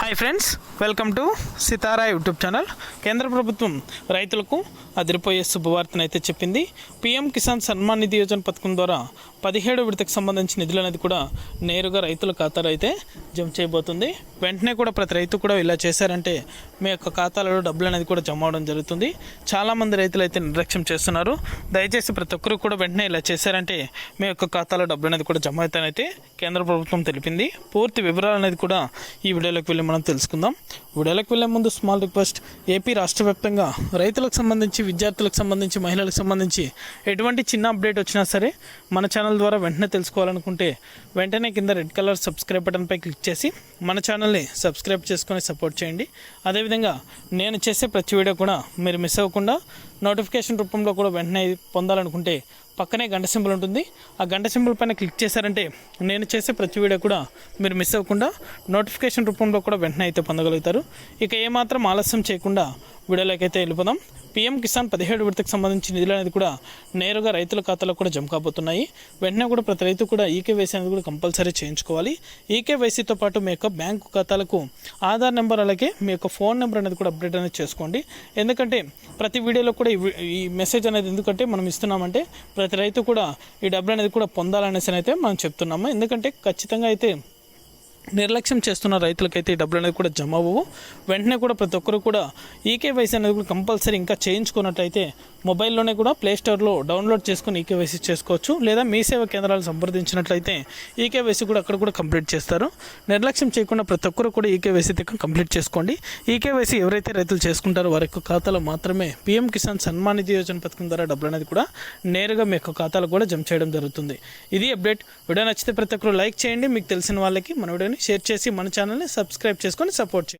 Hi friends welcome to Sitara YouTube channel కేంద్ర ప్రభుత్వం రైతులకు అదిరిపోయే శుభవార్తను అయితే చెప్పింది. పీఎం కిసాన్ సన్మాన్ నిధి యోజన పథకం ద్వారా పదిహేడు విడతకు సంబంధించిన నిధులు అనేది కూడా నేరుగా రైతుల ఖాతాలో అయితే జమ చేయబోతుంది. వెంటనే కూడా ప్రతి రైతు కూడా ఇలా చేశారంటే మీ యొక్క ఖాతాలలో డబ్బులు అనేది కూడా జమ అవడం జరుగుతుంది. చాలామంది రైతులు అయితే నిర్లక్ష్యం చేస్తున్నారు. దయచేసి ప్రతి ఒక్కరు కూడా వెంటనే ఇలా చేశారంటే మీ యొక్క ఖాతాలో డబ్బులు అనేది కూడా జమ అవుతానైతే కేంద్ర ప్రభుత్వం తెలిపింది. పూర్తి వివరాలు అనేది కూడా ఈ వీడియోలోకి వెళ్ళి మనం తెలుసుకుందాం. వీడియోలకు వెళ్ళే ముందు స్మాల్ రిక్వెస్ట్. ఏపీ రాష్ట్ర వ్యాప్తంగా రైతులకు సంబంధించి విద్యార్థులకు సంబంధించి మహిళలకు సంబంధించి ఎటువంటి చిన్న అప్డేట్ వచ్చినా సరే మన ఛానల్ ద్వారా వెంటనే తెలుసుకోవాలనుకుంటే వెంటనే కింద రెడ్ కలర్ సబ్స్క్రైబ్ బటన్పై క్లిక్ చేసి మన ఛానల్ని సబ్స్క్రైబ్ చేసుకొని సపోర్ట్ చేయండి. అదేవిధంగా నేను చేసే ప్రతి వీడియో కూడా మీరు మిస్ అవ్వకుండా నోటిఫికేషన్ రూపంలో కూడా వెంటనే పొందాలనుకుంటే పక్కనే గంట సింబల్ ఉంటుంది. ఆ గంట సింబల్ పైన క్లిక్ చేశారంటే నేను చేసే ప్రతి వీడియో కూడా మీరు మిస్ అవ్వకుండా నోటిఫికేషన్ రూపంలో కూడా వెంటనే అయితే పొందగలుగుతారు. ఇక ఏమాత్రం ఆలస్యం చేయకుండా వీడియోలోకి అయితే వెళ్ళిపోదాం. పీఎం కిసాన్ పదిహేడు విడతకు సంబంధించిన నిధులు అనేది కూడా నేరుగా రైతుల ఖాతాలో కూడా జమ కాబోతున్నాయి. వెంటనే కూడా ప్రతి రైతు కూడా ఈకేవైసీ అనేది కూడా కంపల్సరీ చేయించుకోవాలి. ఈకేవైసీతో పాటు మీ యొక్క బ్యాంకు ఖాతాలకు ఆధార్ నెంబర్ అలాగే మీ యొక్క ఫోన్ నెంబర్ అనేది కూడా అప్డేట్ అనేది చేసుకోండి. ఎందుకంటే ప్రతి వీడియోలో కూడా ఈ మెసేజ్ అనేది ఎందుకంటే మనం ఇస్తున్నామంటే ప్రతి రైతు కూడా ఈ డబ్బులు అనేది కూడా పొందాలనేసి అయితే మనం చెప్తున్నాము. ఎందుకంటే ఖచ్చితంగా అయితే నిర్లక్ష్యం చేస్తున్న రైతులకైతే డబ్బులు అనేది కూడా జమ అవ్వవు. వెంటనే కూడా ప్రతి ఒక్కరు కూడా ఈకేవైసీ అనేది కూడా కంపల్సరీ ఇంకా చేయించుకున్నట్టయితే మొబైల్లోనే కూడా ప్లే స్టోర్లో డౌన్లోడ్ చేసుకుని ఈకేవైసీ చేసుకోవచ్చు. లేదా మీ సేవ కేంద్రాలు సంప్రదించినట్లయితే ఈకేవైసీ కూడా అక్కడ కూడా కంప్లీట్ చేస్తారు. నిర్లక్ష్యం చేయకుండా ప్రతి ఒక్కరు కూడా ఈకేవైసీ కంప్లీట్ చేసుకోండి. ఈకేవైసీ ఎవరైతే రైతులు చేసుకుంటారో వారి యొక్క ఖాతాలో మాత్రమే పీఎం కిసాన్ సన్మాన్ నిధి యోజన పథకం ద్వారా డబ్బులు అనేది కూడా నేరుగా మీ యొక్క ఖాతాలో కూడా జమ చేయడం జరుగుతుంది. ఇది అప్డేట్ వీడియో నచ్చితే ప్రతి ఒక్కరు లైక్ చేయండి. మీకు తెలిసిన వాళ్ళకి మన వీడియోని షేర్ చేసి మన ఛానల్ని సబ్స్క్రైబ్ చేసుకొని సపోర్ట్ చేయండి.